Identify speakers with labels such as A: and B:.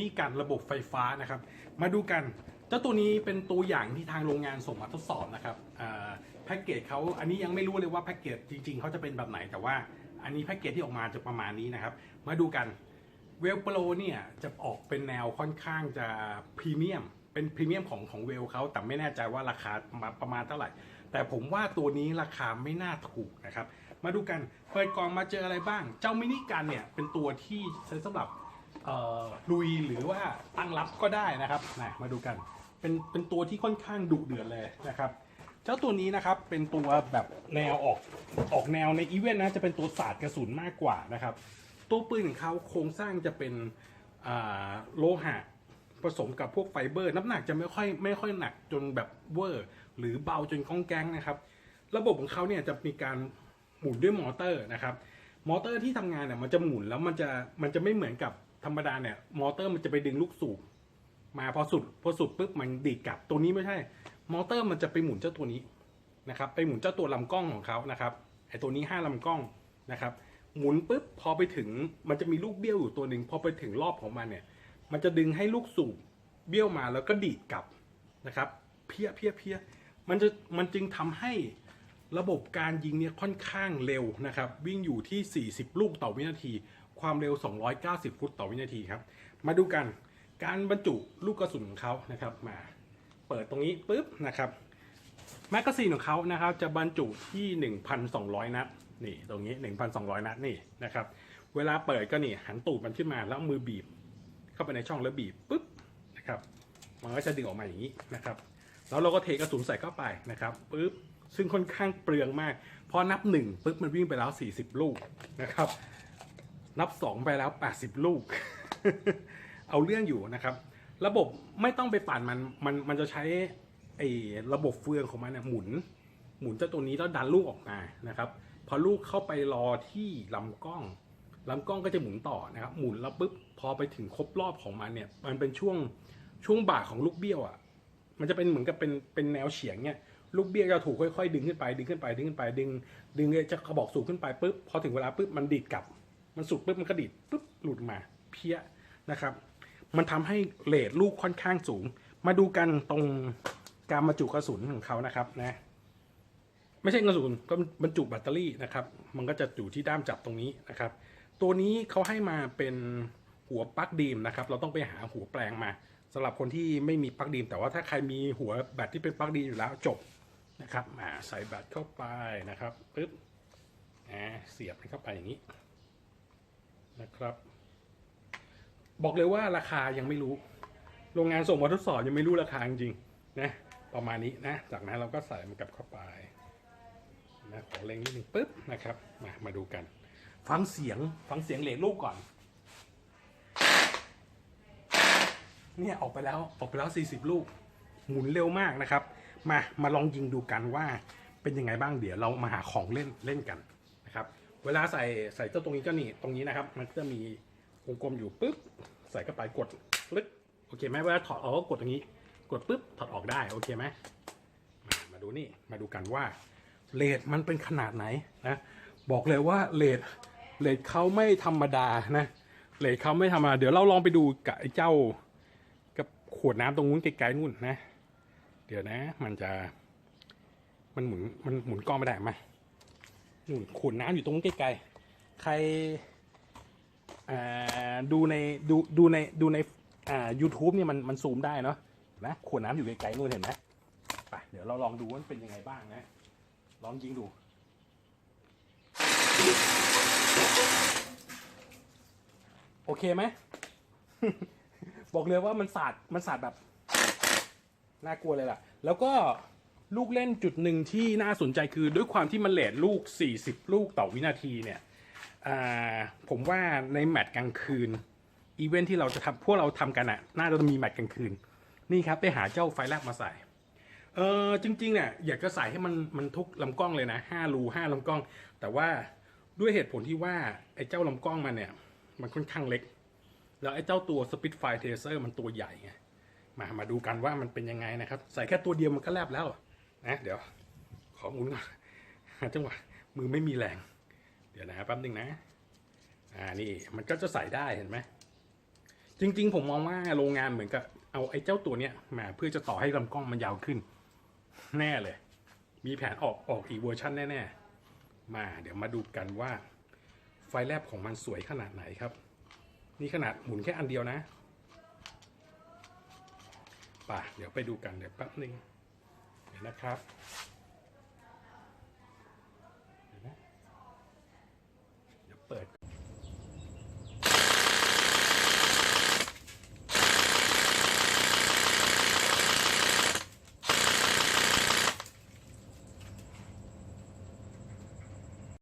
A: นี่กันระบบไฟฟ้านะครับ มาดูกัน เจ้าตัวนี้เป็นตัวอย่างที่ทางโรงงานส่งมาทดสอบนะครับแพ็กเกจเขาอันนี้ยังไม่รู้เลยว่าแพ็กเกจจริงๆเขาจะเป็นแบบไหนแต่ว่า อันนี้แพ็กเกจที่ออกมาจะประมาณนี้นะครับ มาดูกันเวลโปรเนี่ยจะออกเป็นแนวค่อนข้างจะพรีเมียมเป็นพรีเมียมของของเวลเขาแต่ไม่แน่ใจว่าราคามาประมาณเท่าไหร่ แต่ผมว่าตัวนี้ราคาไม่น่าถูกนะครับ มาดูกันเปิดกล่องมาเจออะไรบ้าง เจ้ามินิกันเนี่ยเป็นตัวที่ใช้สำหรับ ลุยหรือว่าตั้งรับก็ได้นะครับนะมาดูกัน เป็นเป็นตัวที่ค่อนข้างดุเดือดเลยนะครับเจ้าตัวนี้นะครับเป็นตัวแบบแนวออกออกแนวในอีเวนต์นะจะเป็นตัวศาสตร์กระสุนมากกว่านะครับ ตัวปืนของเขาโครงสร้างจะเป็นโลหะผสมกับพวกไฟเบอร์ น้ำหนักจะไม่ค่อยไม่ค่อยหนักจนแบบเวอร์ หรือเบาจนก้องแก๊งนะครับ ระบบของเขาเนี่ยจะมีการหมุนด้วยมอเตอร์นะครับ มอเตอร์ที่ทำงานเนี่ยมันจะหมุนแล้วมันจะมันจะไม่เหมือนกับ ธรรมดาเนี่ยมอเตอร์มันจะไปดึงลูกสูบมาพอสุดพอสุดปุ๊บมันดีดกลับตัวนี้ไม่ใช่ มอเตอร์มันจะไปหมุนเจ้าตัวนี้นะครับ ไปหมุนเจ้าตัวลำกล้องของเขานะครับไอตัวนี้ห้าลำกล้องนะครับ หมุนปุ๊บพอไปถึงมันจะมีลูกเบี้ยวอยู่ตัวหนึ่งพอไปถึงรอบของมันเนี่ย มันจะดึงให้ลูกสูบเบี้ยวมาแล้วก็ดีดกลับนะครับ เพี้ยเพี้ยเพี้ยมันจะมันจึงทำให้ระบบการยิงเนี่ยค่อนข้างเร็วนะครับ วิ่งอยู่ที่ 40 ลูกต่อวินาที ความเร็ว 290 ฟุตต่อวินาทีครับ มาดูกันการบรรจุลูกกระสุนของเขานะครับ มาเปิดตรงนี้ปุ๊บนะครับแมกกาซีนของเขานะครับจะบรรจุที่ 1,200 นัดนี่ตรงนี้ 1,200 นัดนี่นะครับ เวลาเปิดก็นี่หันตูดมันขึ้นมาแล้วมือบีบ เข้าไปในช่องแล้วบีบปุ๊บนะครับมันก็จะดึงออกมาอย่างนี้นะครับ แล้วเราก็เทกระสุนใส่เข้าไปนะครับปุ๊บซึ่งค่อนข้างเปลืองมากพอนับหนึ่งปุ๊บมันวิ่งไปแล้ว 40 ลูกนะครับ นับ 2 ไปแล้ว 80 ลูก เอาเรื่องอยู่นะครับ ระบบไม่ต้องไปปั่นมันมันมันจะใช้ไอ้ระบบเฟืองของมันเนี่ยหมุน หมุนเจ้าตัวนี้แล้วดันลูกออกมานะครับพอลูกเข้าไปรอที่ลำกล้องลำกล้องก็จะหมุนต่อนะครับ หมุนแล้วปุ๊บพอไปถึงครบรอบของมันเนี่ย มันเป็นช่วงช่วงบ่าของลูกเบี้ยวอะ มันจะเป็นเหมือนกับเป็นเป็นแนวเฉียงเนี่ยลูกเบี้ยวจะถูกค่อยๆ ดึงขึ้นไปดึงขึ้นไปดึงขึ้นไปดึงดึงจะกระบอกสูงขึ้นไปปุ๊บพอถึงเวลาปุ๊บมันดีดกลับ มันสุดปุ๊บมันก็ดีดปุ๊บหลุดมาเพี้ยนะครับ มันทำให้เลทลูกค่อนข้างสูง มาดูกันตรงการบรรจุกระสุนของเขานะครับนะไม่ใช่กระสุนก็บรรจุแบตเตอรี่นะครับ มันก็จะอยู่ที่ด้ามจับตรงนี้นะครับ ตัวนี้เขาให้มาเป็นหัวปลั๊กดีมนะครับ เราต้องไปหาหัวแปลงมาสำหรับคนที่ไม่มีปลั๊กดีม แต่ว่าถ้าใครมีหัวแบตที่เป็นปลั๊กดีมอยู่แล้วจบนะครับมาใส่แบตเข้าไปนะครับปึ๊บเสียบเข้าไปอย่างนี้ นะครับ บอกเลยว่าราคายังไม่รู้ โรงงานส่งมาทดสอบยังไม่รู้ราคาจริงๆนะประมาณนี้นะ จากนั้นเราก็ใส่มันกลับเข้าไปนะขอเล็งนิดนึงปึ๊บนะครับ มามาดูกัน ฟังเสียงฟังเสียงเหลนลูกก่อน เนี่ยออกไปแล้วออกไปแล้ว 40 ลูก หมุนเร็วมากนะครับ มามาลองยิงดูกันว่าเป็นยังไงบ้างเดี๋ยวเรามาหาของเล่นเล่นกัน เวลาใส่ใส่เจ้าตรงนี้ก็นี่ตรงนี้นะครับ มันจะมีวงกลมอยู่ปึ๊บใส่เข้าไปกดลึกโอเคไหมเวลาถอดออกก็กดตรงนี้ กดปึ๊บถอดออกได้โอเคไหมมามาดูนี่มาดูกันว่าเลทมันเป็นขนาดไหนนะบอกเลยว่าเลทเลทเขาไม่ธรรมดานะเลทเขาไม่ธรรมดาเดี๋ยวเราลองไปดูกับไอ้เจ้า กับขวดน้ำตรงนู้นไกลๆนู่นนะ เดี๋ยวนะ มันจะ มันหมุนมันหมุนกล้องไม่ได้ไหม นู่นขวดน้ำอยู่ตรงนู้นไกล้ๆใครดูในดูดูในดูในอ่า YouTube เนี่ยมันมันซูมได้เนาะนะขวดน้ำอยู่ไกลๆนู่นเห็นไหมไปเดี๋ยวเราลองดูว่ามันเป็นยังไงบ้างนะ ลองยิงดูโอเคไหม บอกเลยว่ามันสาด มันสาดแบบ น่ากลัวเลยล่ะ แล้วก็ ลูกเล่นจุดหนึ่งที่น่าสนใจคือด้วยความที่มันเลทลูก 40 ลูกต่อวินาทีเนี่ยผมว่าในแมตช์กลางคืน อีเวนท์ที่เราจะทำพวกเราทำกันอะน่าจะมีแมตช์กลางคืน นี่ครับไปหาเจ้าไฟแลบมาใส่เออจริงๆเนี่ยอยากจะใส่ให้มันมันทุกลำกล้องเลยนะห้ารูห้าลำกล้อง แต่ว่าด้วยเหตุผลที่ว่าไอ้เจ้าลำกล้องมันเนี่ยมันค่อนข้างเล็ก แล้วไอ้เจ้าตัว Spitfire Tracer มันตัวใหญ่ไงมามาดูกันว่ามันเป็นยังไงนะครับ ใส่แค่ตัวเดียวมันก็แลบแล้ว นะเดี๋ยวขอหมุนก่อนจังหวะมือไม่มีแรง เดี๋ยวนะแป๊บนึงนะ อ่านี่มันก็จะใส่ได้เห็นไหมจริง ๆ ผมมองว่าโรงงานเหมือนกับเอาไอ้เจ้าตัวเนี้ยมาเพื่อจะต่อให้ลำกล้องมันยาวขึ้น แน่เลย มีแผนออกออกอีกเวอร์ชันแน่ๆ มาเดี๋ยวมาดูกันว่า ไฟแลบของมันสวยขนาดไหนครับ นี่ขนาดหมุนแค่อันเดียวนะป่ะเดี๋ยวไปดูกันเดี๋ยวแป๊บหนึ่ง ดี๋ยวนะครับเดี๋ยวนะเดี๋ยวเปิด